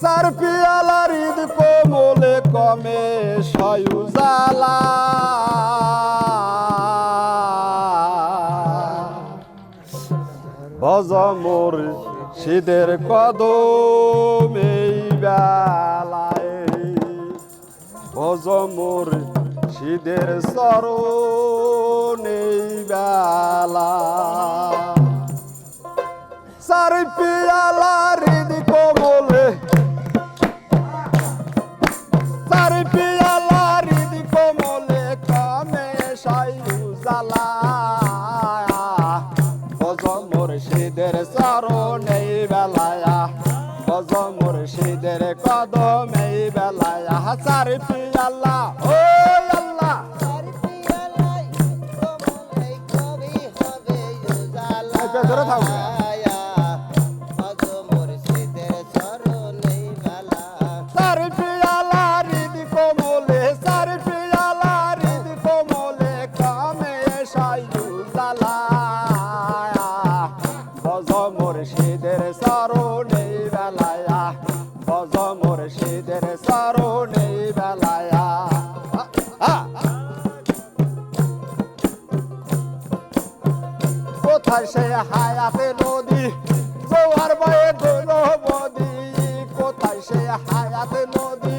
সার পিয়ালার ঈদ কোমলে কমে সয়ুজালা ভজমোর শীতের কদম এই বেলায়। ভজমোর শীতের চরণ এই বেলা সার পিয়ালার ঈদ কোমলে। সার পিয়ালার ঈদ কোমলে কমে সাইউ জালা বজ মুর্শিদের চরণ এই বেলায়া। বজ মুর্শিদের কদম এই বেলায়া। সার পিয়ালা ও আল্লাহ। ধরে থাকো। কোথায় সে হায়াতে নদী? জোয়ার বয়ে দোল বদি। কোথায় হায়াতে নদী?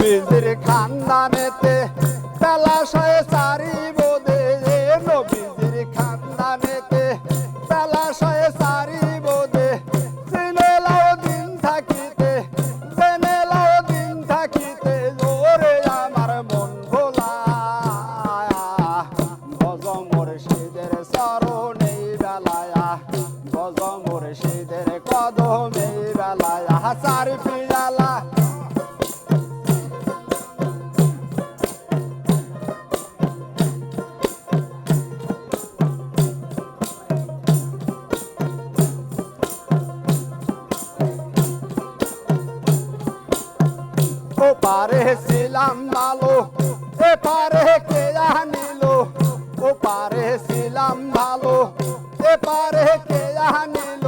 নবীজির খানদানেতে তালাশয় সারি বোদে নবীজির খানদানেতে তালাশয় সারি বোদে জেনেলাও দিন থাকিতে জেনেলাও দিন থাকিতে জোরে আমার মন ভোলা বজ মুর্শিদের চরণে বেলায়া বজ মুর্শিদের কদমে বেলায়া ছিলাম ভালো এ পারে কে জানিল ও পারে ছিলাম ভালো এ পারে কে জানিল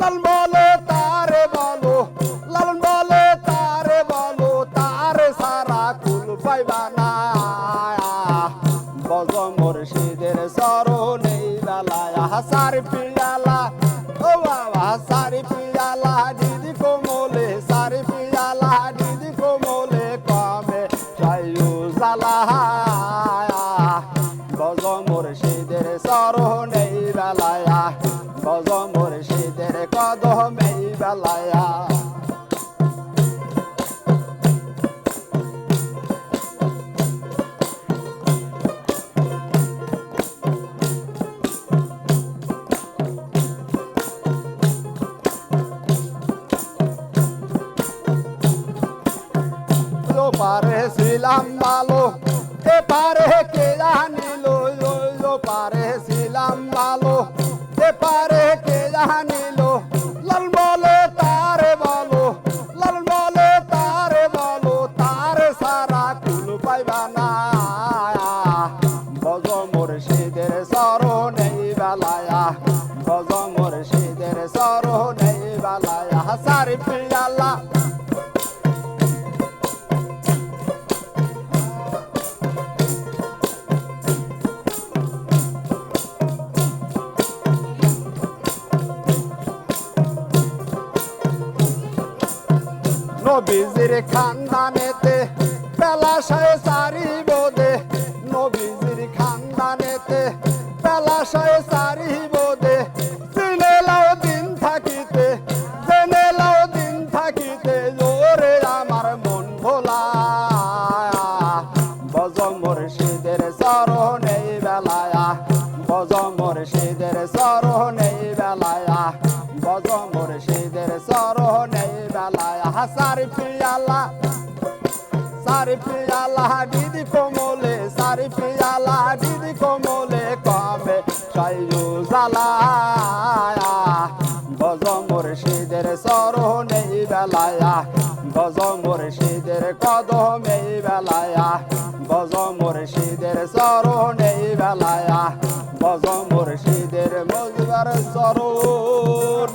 লাল বলে তারে বলো, লাল বলে তারে বলো, তারে সারা কুল পাইবা না। বজ মুর্শিদের চরণে বেলায়া সার পিয়ালা ও বাবা সারি গজ মুর্শিদের চরণে বেলায়া। গজ মুর্শিদের কদমে বেলায়া। পারে ছিলাম ভালো পাইবা না। বজ মোর সেদের বেলায়া নবীজির খানদানেতে পেলাশায় সারি বোদে। নবীজির খানদানেতে পেলাশায় সারি বোদে। জেনে লাও দিন থাকিতে, জেনে লাও দিন থাকিতে, জোরে আমার মন ভোলা। বজ মুর্শিদের চরণে বেলায়া, বজ মুর্শিদের কদমে বেলায়া। বজ মুর্শিদের সরণে বেলায়া। বজ মুর্শিদের মজবার সরণ